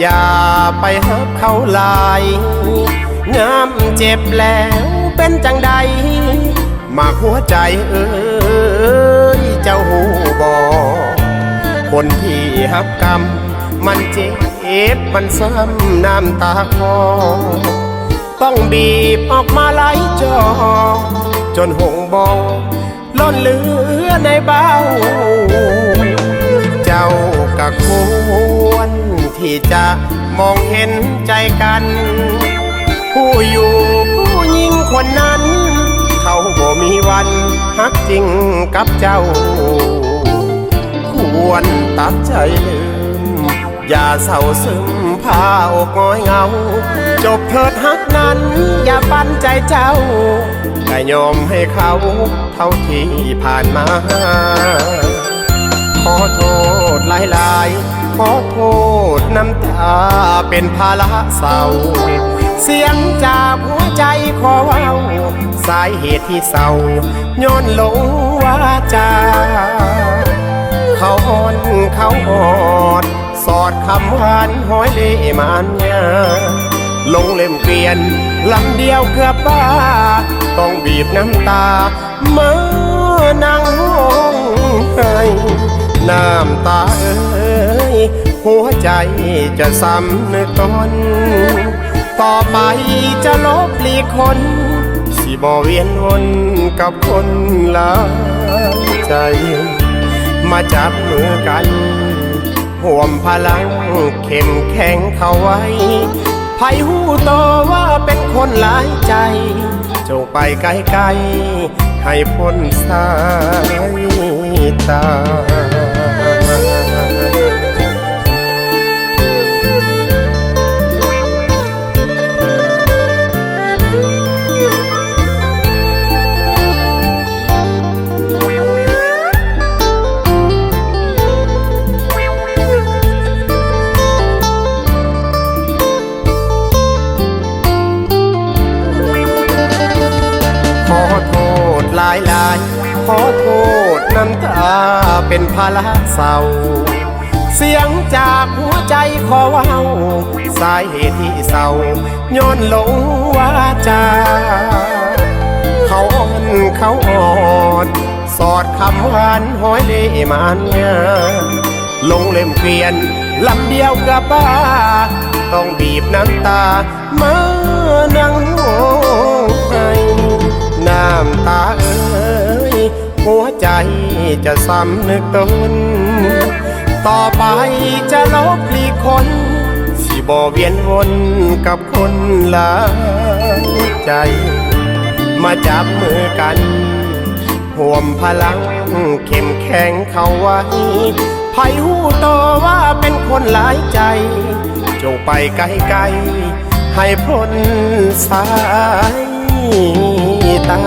อย่าไปหักเขาหลายงามเจ็บแล้วเป็นจังใด มาหัวใจเอ้ยเจ้าหูบอคนที่หักกรรม มันเจ็บมันซ้ำน้ำตาคอต้องบีบออกมาไหลจอ จนหงบอล้นเหลือในเบ้า ที่จะมองเห็นใจกัน ผู้อยู่ผู้หญิงคนนั้น เขาบ่มีวันฮักจริงกับเจ้า ควรตัดใจลืม อย่าเศร้าซึมพาอกงอยเงา จบเถิดฮักนั้น อย่าปันใจเจ้าได้ยอมให้เขาเท่าที่ผ่านมา ขอโทษหลายๆขอโทษน้ำตาเป็นภาระเศร้า เสียงจากหัวใจขอเว้าสายเหตุที่เศร้าย้อนหลงว่าจา เขาอ่อนเขาอ่อนสอดคำหวานห้อยเล่มันยาลงเล่มเกวียนลำเดียวเกือบบ้า ต้องบีบน้ำตา เมื่อนั่งห้องไห้ น้ำตาเอ้ยหัวใจจะซ้ำนึกตนต่อไปจะลบลีคน สิบ่เวียนวนกับคนลาใจ มาจับมือกันห่วมพลังเข้มแข็งเข้าไว้ไผหูโตว่าเป็นคนหลายใจจงไปไกลๆให้พ้นสายตาายหลาย ขอโทษน้ำตาเป็นภาระเศร้า เสียงจากหัวใจขอเว้าสายเหตุที่เศร้าย้อนหลงว่าจา เขาอ่อนเขาอ่อนสอดคำหวานห้อยเลมันยาลงเล่มเกวียนลำเดียวกับบ้า ต้องบีบน้ำตาเมื่อนั่งห้องไห้น้ำตา ใจจะซ้ำนึกตน ต่อไปจะลบลีคน สิบ่เวียนวนกับคนหลายใจ มาจับมือกันห่วมพลังเข้มแข็งเขาไว้ไผหูโตว่าเป็นคนหลายใจ จงไปไกลๆให้พ้นสายตา